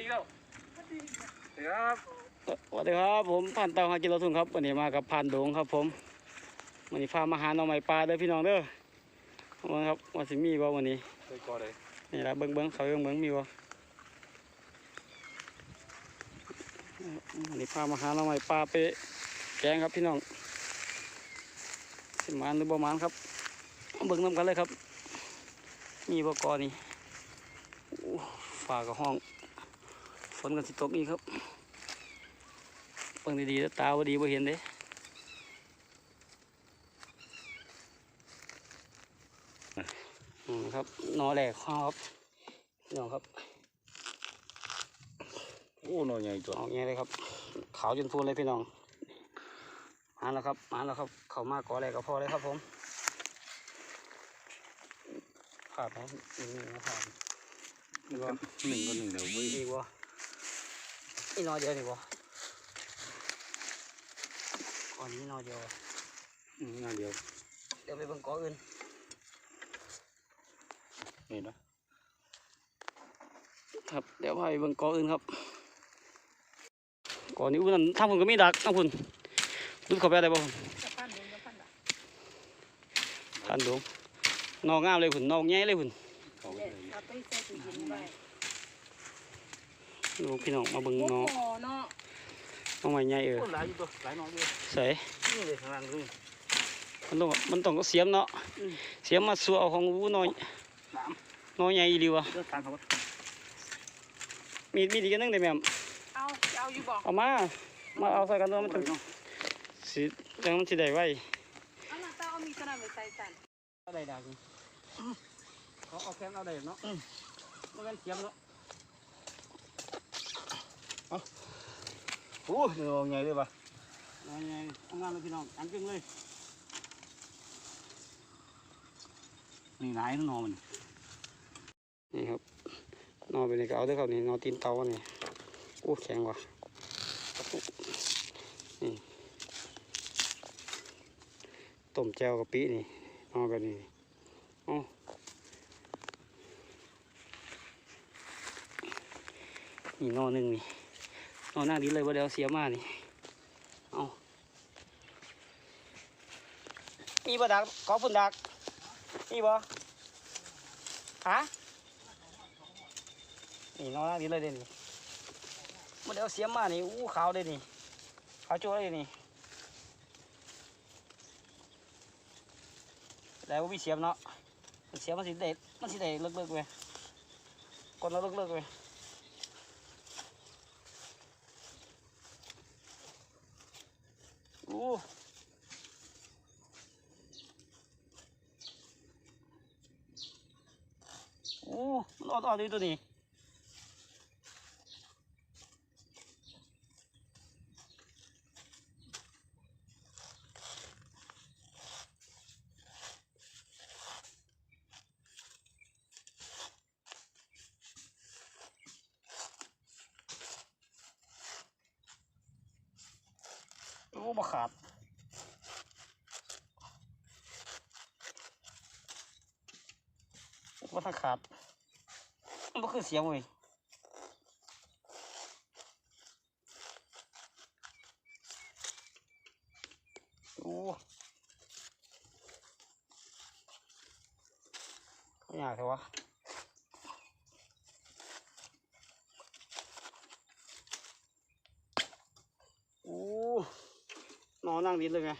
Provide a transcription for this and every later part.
ดีครับสวัสดีครับสวัสดีครับผมผ่านเตาหากิโลทุนครับวันนี้มากับผ่านโดงครับ ผมวันนี้พามาหาหน่อไม้ปลาเด้อพี่น้องเด้อว่าครับว่าสิมีบ่วันนี้เคยก่อเลยนี่ละเบิ้งเบิ้งเขาเบิ้งเบิ้งมีบ่วันนี้พามาหาหน่อไม้ปลาไปแกงครับพี่น้องสิมานหรือบ่มานครับเอาเบิ้งน้ำกันเลยครับ มีบ่กอนี่โอ้ฝ่ากับห้อง ฝนกันสิตกอีกครับเบิ่งดีๆแล้วตาบ่ดีบ่เห็นเด้อืมครับนอแหลกข้าวครับพี่น้องครับโอ้หน่อยใหญ่ตัวเอาอย่างนี้เลยครับ ขาวจนพูนเลยพี่น้องมาแล้วครับมาแล้วครับ เข้ามาก่อแหลกก็พอเลยครับผมผ่าไปนี่นะผ่านี่บ่หนึ่งก็หนึ่งเดี๋ยวเว้ยอีกบ่อี กนอเดียวนี่บ่ก่อนนี้นอเดียวอืมงานเดียว เดี๋ยวไปเบิ่งก่ออื่นนี่นะครับ เดี๋ยวพาไปเบิ่งกออื่นครับกอนี้อุ้ยนั่นทางพุ่นก็มีดักทางพุ่นดูเข้าไปได้บ่พุ่นจะปั้นลงจะปั้นละทันดงนอกงามเลยพุ่นนอกใหญ่เลยพุ่นเขาไปเด็ดเลยเอาไปใส่ตู้เย็นไว้ดูพี่น้องมาเบิ่งโอ้นอโหเนาะนอกใหม่ใหญ่เออโอ้หลายอยู่ตัวหลายหน้อยอยู่ใส่นี่เลยข้างล่างนี่มันต้องมันต้องเสียมเนาะเสียมมาสัวเอาของอู้น้อยน้น้อยใหญ่อีหลีวะำเรื่องทางเขามีดมีดอีกอันหนึงได้แม่มเอาเอาอยู่บ่เอามามาเอาใส่กันด้วยมันจะสิจังมันสิได้ไว้เอาหน้าตาเอามีกระดาษไปใส่สันเอาได้ดักเขาเอาแค่เอาได้เนาะมันกันเสียมเนาะ โอ้หน่อยใหญ่เลยปะน้อยใหญ่เอางามเลยพี่น้องอันจึงเลย นี่นายนอนมันนี่ครับ นอนไปนี่ก็เอาเด้อครับนี่นอนตีนเตานี่โอ้แข็งว่ะนี่ต้มแจ่วกะปินี่นอนแบบนี้เอ๋อนี่นอนหนึ่งนี่ นอนหน้าดีเลยว่าเดี๋ยวเสียมากนี่ เอามีบ่ดักขอฝุ่นดักมีบ่ฮะนี่น้องนั่งดีเลยเด่นมันเดี๋ยวเสียมมานี่อู้ขาวเลยนี่ขาวโจ้เลยนี่แล้วว่ามีเสียมเนาะเสียมมันสิเด็ดมันสิเด็ดเลิกๆเว้ยก่อนเราเลิกๆเว้ยอู้อู้ มันออดออดอยู่ตัวนี้โอ้บขาดว่าถ้าขาด มันก็คือเสียงเว้ยโอ้ไม่อยากเลยวะโอ้นอนนั่งดินเลยไง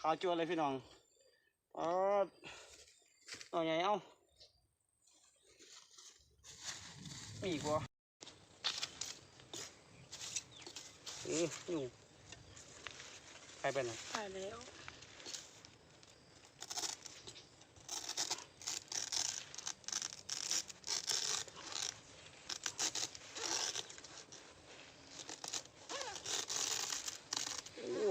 ขาวจั่วเลยพี่น้องอ๋อเอาไงเอ้า มีอีกวะเอออยู่ใครเป็นอะถ่ายแล้วโอ้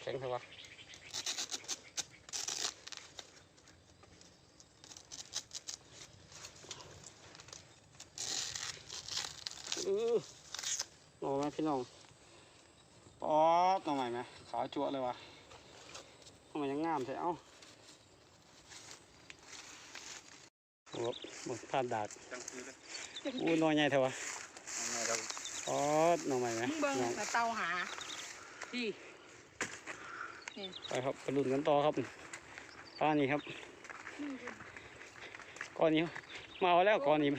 แข็งเถอะวะเออโอ้ไหม พี่น้องป๊อดน้องใหม่ไหมขาวจั่วเลยวะน้องใหม่ยังงามใช่เอ้าโอ้บ่ผ่านดากจังคือเลยอู้น้อยใหญ่เท่าวะยังไงครับอ๋อหน่อใหม่ไหมมึงเบิ่งน้องแต่เตาหาพี่ไปครับไปลุ้นกันต่อครับปลานี่ครับก้อนนี้มาเอาแล้วก้อนนี้บ่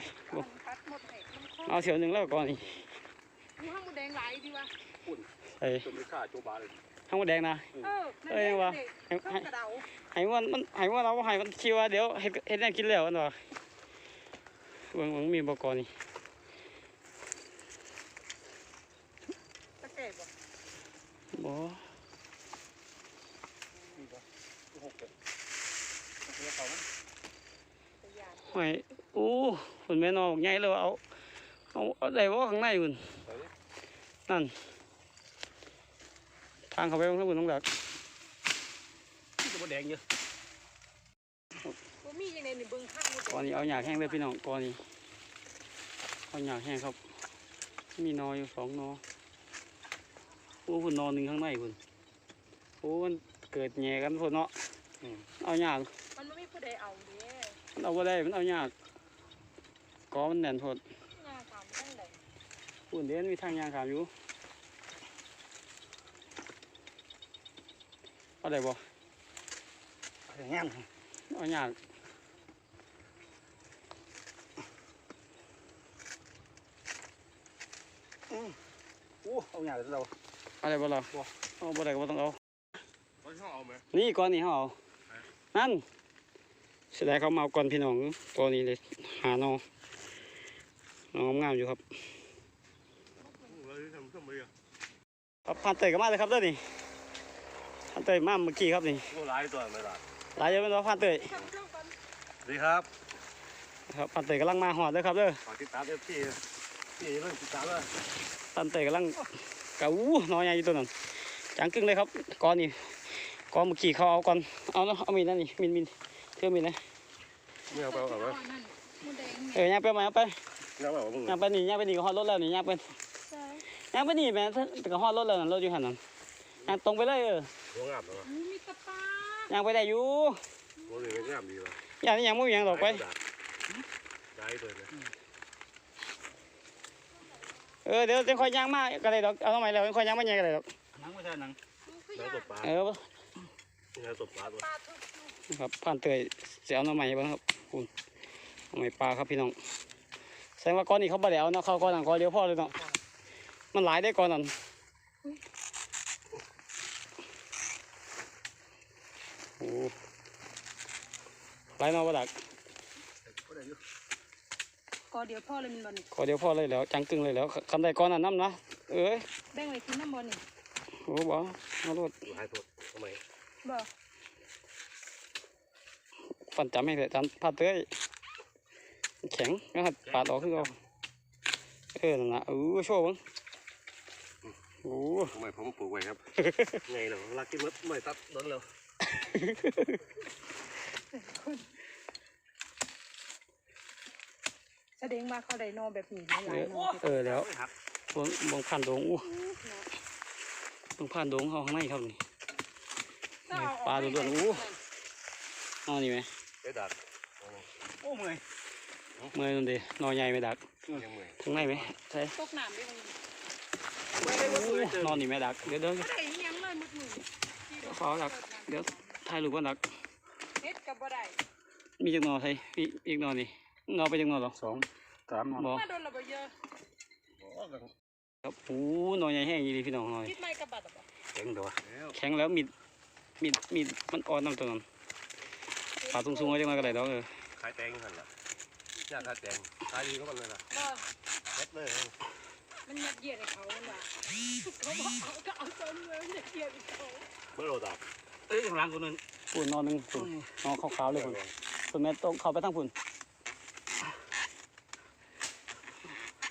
ปัดหมดเลยมันคงเอาเสียวหนึ่งแล้วก้อนนี้มี ห้างหมูแดงหลายดีวะไอ้จนมีค่าโจบาเลยข้างบนแดงนะ เออเอ้ยวะให้ให้กระเดาให้ว่ามันให้ว่าเราให้มันคิดว่าเดี๋ยวเฮ็ดเฮ็ดแน่กินแล้วอันว่าเบิ่งเบิ่งมีบ่ก่อนนี่ตะเก็บบ่บ่หกเจ็ดเดี๋ยวเขามันตะยานห้อยโอ้คุณแม่นอกใหญ่เลยว่าเอาเอาเอาได้บ่ข้างในพุ่น นั่น ทางเข้าไปข้างบนต้องดักจะมาแดงเยอะบ่มีอย่างใดนี่เบิ่งข้างหมูแดก่อนงนี้เอาหยากแห้งเลยพี่น้องก่อนนี้เอาหยากแห้งครับ มีนออยู่สองนอโอ้พุ่นนอหนึ่งข้างในพุ่นโอ้มันเกิดแหย่กันพุ่นเนาะอืมเอาหยากมันบ่มีผู้ใดเอาเด้มันเอาบ่ได้มันเอาหยากกอมันแน่นพุ่น ย่าถามจังได๋ พุ่นเด่นมีทางยางขามอยู่เอาได้บ่อย่างงั้นเอาหยากโอ้เอาอย่างเราเอาได้บ่ล่ะเอาบ่ได้ก็บ่ต้องเอาเขาชอบเอาไหมนี่ก้อนนี้เขาเอานั่นเสียดายเขามาเอาก่อนพี่น้องตัวนี้เลยหาน้องน้องงามอยู่ครับเราทำทำไมอะครับผ่านเตยก็มาเลยครับเด้อนี่ผ่านเตยมาเมื่อกี้ครับนี่โอ้หลายตัวไม่หลายหลายเยอะเป็นว่าผ่านเตยทำเครื่องก่อนสวัสดีครับครับผ่านเตยกำลังมาหอดเลยครับเด้อฝากติดตามเอฟซีพี่เรื่องติดตามว่าผ่านเตยกำลังกะอู้น้อยใหญ่อยู่ตัวนั้นจังกึ่งเลยครับก้อนนี้ก้อนเมื่อกี้เขาเอาก่อนเอาเนาะเอามีดนั่นนี่มินมินเพื่อมีดนะไม่เอาไปเอาไปนั่นหมูแดงเออย่างไปมาย่างไปแล้วเอามึงย่างไปนี่ย่างไปนี่ก็ฮอดรถแล้วนี่ย่างไปใช่ ย่างไปนี่แม่แต่ก็ฮอดรถแล้วนั่นรถอยู่หันนั่นย่างตรงไปเลยเออหัวงามเหรออู้มีตะปาย่างไปได้อยู่หัวเหลืองงามดีวะอย่างนี้ยังไม่มีอย่างดอกไปได้เลยนะเออเดี๋ยวจะคอยย่างมากก็ได้ดอกเอาทำไมแล้วคอยย่างมาแย่ก็ได้ดอกหนังไม่ใช่หนังดูคือหนังยาตบปลาเออหนังตบปลาตัวปลาทุกนะครับผ่านเตยเสียเอาหน้ำใหม่บ้างครับคุณหน้ำใหม่ปลาครับพี่น้องแสดงว่าก้อนนี้เขาบ่ได้เอาเนาะเขาก้อนหนังก้อนเดียวพอเลยเนาะ มันหลายได้ก้อนนั้นโอ้หลายเนาะบ่ดักก็เดี๋ยวพ่อเลยมันบ่นี่ก้อนเดียวพอเลยแล้ว จังกึ่งเลยแล้วคำใดก้อนนั้นน้ำนะเอ้ยแบ่งไว้กินน้ำบ่นี่โอ้บ่มาโลดหลายตัวทำไมบ่ฟันจำให้เลยจำผ่านเตยแข็งนะครับปาดออกคือเอาเออนั่นนะเออโชว์เบ้าง โอ้ทำไมผมปลูกไว้ครับ ไงเหรอรักกินมดไม่ตัดโดนแล้วแสดงว่าเขาได้นอนแบบนี้หลายๆนอนเออแล้วครับบงบงผ่านดงอู้บงผ่านดงเขาข้างในครับนี่ปลาดุๆอู้เอ๋อนี่ไหมได้ดักโอ้เมื่อยเมื่อยนั่นเดีนอใหญ่ไหมดักยังเมื่อยข้างในไหมใช่ตกน้ำด้วยมึงไม่ได้ว่าอู้เมื่อยเจอ นอนนี่ไหมดัก เดี๋ยวเดี๋ยวบ่ได้อิหยังเลยมึดมือขอดัก เดี๋ยวถ่ายรูปก่อนดัก เฮ็ดก็บ่ได้มีจักหนอใช่มีอีกหนอนี่เงาไปจักหนอหรอสองสามบ่มาโดนระเบิดเยอะครับอู้นอใหญ่แห้งยี่ดีพี่น้องหน่อยคิดไม่กระบาดบ่เก่งตัวแข็งแล้วมีดมีดมีดมันอ่อนน้ำตัวนั้นขาสูงๆไว้จังไรก็ได้ดอกเออขายแตงกันล่ะยากขายแตงขายดีก็มันเลยล่ะบ่เล็ดเลย มันยัดเยียดให้เขามันว่าเขาบอกเอาก็เอาจนเลยยัดเยียดให้เขาเมื่อเราดักเอ้ยข้างหลังคนนึงฝุ่นนอนหนึ่งฝุ่นนอนขาวๆเลยฝุ่นฝุ่นแม่ต้องเข้าไปทั้งฝุ่น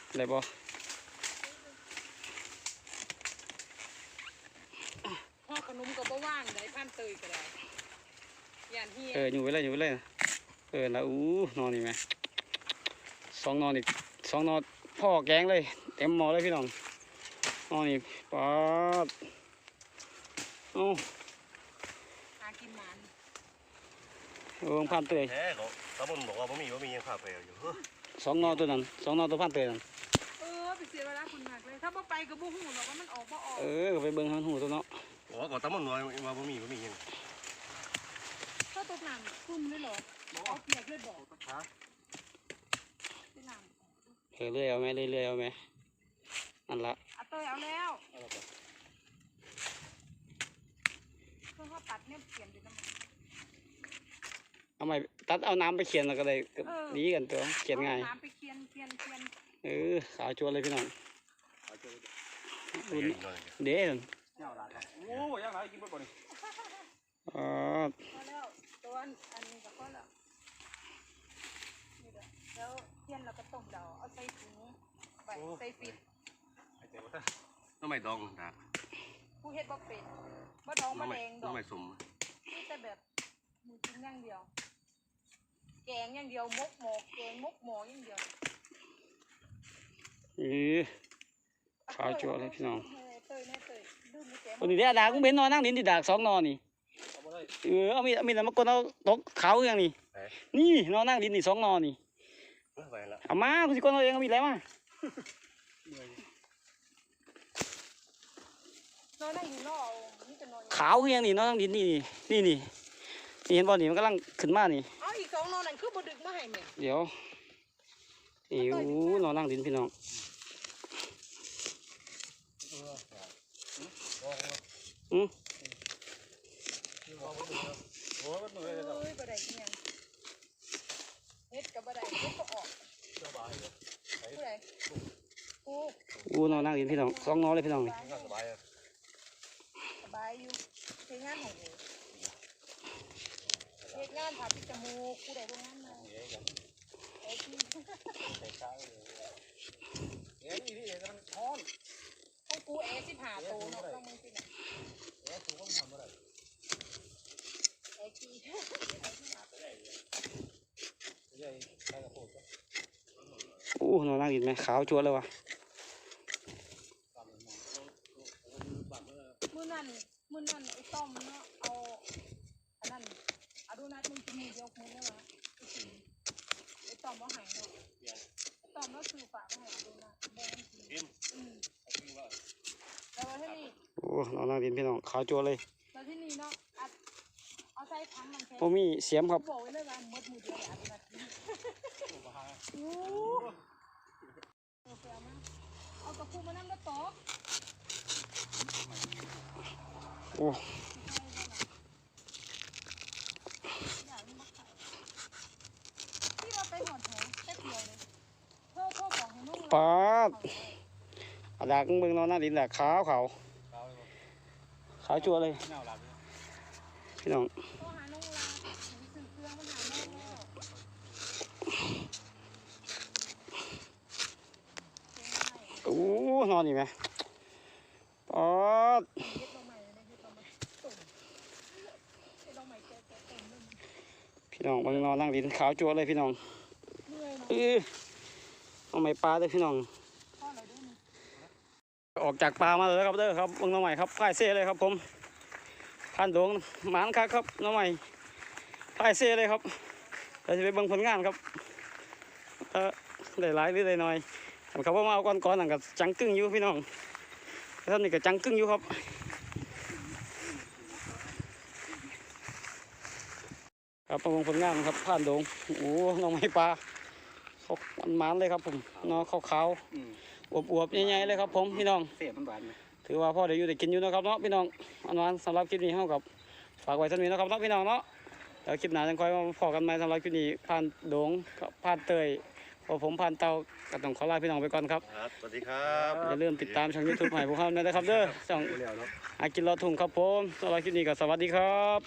อะไรบ่ห่อขนมก็บ่ว่างได้พันเตยก็ได้ย่านเฮียเอออยู่ไว้เลยอยู่ไว้เลยเออแล้วอู้นอนนี่ไหมสองนอนอีกสองนอนพ่อแกงเลย เต็มหมอเลยพี่น้องนอนนี่ป๊าดเอ้าหากินหมันเออผ่านเตยแท้เขาตาบนบอกว่าบ่มีบ่มียังพาไปเอาอยู่สองนอตัวนั้นสองนอตัวพันเตยนั่นเออไปเสียเวลาคุณมากเลย ถ้าบ่ไปก็บ่ฮู้หรอกว่ามันออกบ่ออกเออก็ไปเบิ่งให้มันหูตัวเนาะบอกว่าก่อนตาบนว่าว่าบ่มีบ่มียังถ้าตกน้ำคุ้มเลยเหรอเอาเปียกเลยบอกขาเป็นน้เออเรื่อยเอาไหมเรื่อยๆเอาไหม นั่นละำเอาเตยเอาแล้วเพื่อเขาตัดเนี่ยเปลี่ยนเป็นน้ำมันเอาไหมตัดเอาน้ำไปเขียนแล้วก็ได้ก็เออ ดีกันตัวเขียนง่ายอน้ำไปเคียนเคียนเคียนเออขาวจวนเลยพี่น้องเดี๋ยวอีกหน่อยเด้นโอ้ยังไงกินไปก่อนนี่อ๋อพอแล้วตัวอันอันนี้ก็พอแล้วนี่เด้อแล้วเคียนเราก็ต้มเดาเอาใส่ถุงใบใส่ฟิต ไอ้เจ้าว่าน้ำไม่ดองดาผู้เฮ็ดบ่เป็นบ่ดองบ่น้ำไม่แดงดอกน้ำไม่สมนี่แต่แบบหมูกินอย่างเดียว แกงอย่างเดียวมกหมอแกงมกหมออย่างเดียวเออ ขาวจวนเลยพี่น้องเฮ้ยเตยแน่เตยดื้อมือแกงวันนี้เด้อดากกุ้งเบนนอนนั่งดินดิดากสองนอนนี่ เอาบ่ได้เออ เอามีดเอามีดมากดเอาตกขาวอย่างนี้ ไหน นี่นอนนั่งดินนี่สองนอนนี่ เออไปละเอามากูสิกดเอาเองเอามีดแล้วมานอน นั่งอยู่นอกนี่จะนอนอยู่ขาวคือหยังนี่นอนนั่งดินนี่นี่นี่นี่เห็นบ่นี่มันกำลังขึ้นมานี่เอาอีกสองนอนนั่นคือบ่ดึกมาให้แม่เดี๋ยวอิ๋วนอนนั่งดินพี่น้องอืมโอ้ยมันเหนื่อยเอ้เลยยบ่ได้อีหยังเฮ็ดก็บ่ได้เฮ็ดก็ออกสบายเลยผู้ใดกูอูนอนนั่งดินพี่น้องสองนอนเลยพี่น้องนี่สบาย อะสบายอยู่เฮ็ดงานของกูเฮ็ดงานผ่าปิจมูกผู้ใดบ่งานมาเอ้ยที่เอ้ยนี่นี่มันท้อนของกูแอร์15โตเนาะต้องมึงสิน่ะเอ้ยถูกต้องทำอะไรแอร์ขี้ใหญ่ใครกับผมก็อู้นอนนั่งดินไหมขาวจัวเลยวะ มื้อนั้นมื้อนั้นไอ้ต้อมเนาะเอาอันนั้นเอาดูนัดมึงกินมือเดียวมื้อเนาะไอ้สิไอ้ต้อมบ่ใหายเนาะไอ้ต้อมเนาะซื้อฝากมาให้เอาดูนัดแบ่งกิน กิน อืม เอากินว่า แล้วว่าที่นี่ โอ้ นอนนั่งดินพี่น้องขาวจัวเลยแล้วที่นี่เนาะอัดเอาใส่ถังมันแค่ผมมีเสียมครับบอกไว้เลยว่าหมดมือเดียวเลยอัดดูนัดกินโอ้เอาไปเอามาเอาตะปูมานั่งก็ตอกโอ้ที่ว่าไปหอดแถวแป๊บเดียวเลยเพื่อเพื่อของให้นุ่งปาดอาดากเบิ่งนอนนั่งดินแหละขาวขาวข้าวเลย ขาวจัวเลย พี่น้องโทรหานุ่งลาหนูซื้อเครื่องมาหาแม่แล้วเจ๊งไโอ้นอนนี่ไหมปาดเฮ็ดพี่น้องเบิ่งนอนนั่งดินขาวจัวเลยพี่น้องเอยเอเอาไม้ปลาด้วยพี่น้อง ออกจากป่ามาเลยครับเด้อครับเบิ่งน้องใหม่ครับพ่ายเซ่เลยครับผมผ่านดวงหมานคักครับน้องใหม่พ่ายเซ่เลยครับเราจะไปเบิ่งผลงานครับเออได้หลายหรือได้น้อยแต่เขาว่ามาเอาก้อนก้อนนั่นก็จังกึ่งอยู่พี่น้องท่านนี่ก็จังกึ่งอยู่ครับครับมาเบิ่งผลงานครับผ่านดงโอ้น้องใหม่ปลาเขามันหมานเลยครับผมเน้องขาวๆ อืมอวบๆใหญ่ๆเลยครับผมพี่น้องเสียมันหวานไหมถือว่าพ่อได้อยู่ได้กินอยู่นะครับเนาะพี่น้องอันวานสำหรับคลิปนี้เท่ากับฝากไว้เท่านี้นะครับเนาะพี่น้องเนาะแล้วคลิปหน้าจะคอยมาพอกันใหม่สำหรับคลิปนี้ผ่านโดงกับผ่านเตยพอผมผ่านเตาก็ต้องขอลาพี่น้องไปก่อนครับครับ สวัสดีครับอย่าลืมติดตามช่องยูทูบใหม่พวกเขาด้วยนะครับเด้อช่องเร็วเนาะอากินรอทุ่งครับผมสำหรับคลิปนี้ก็สวัสดีครับ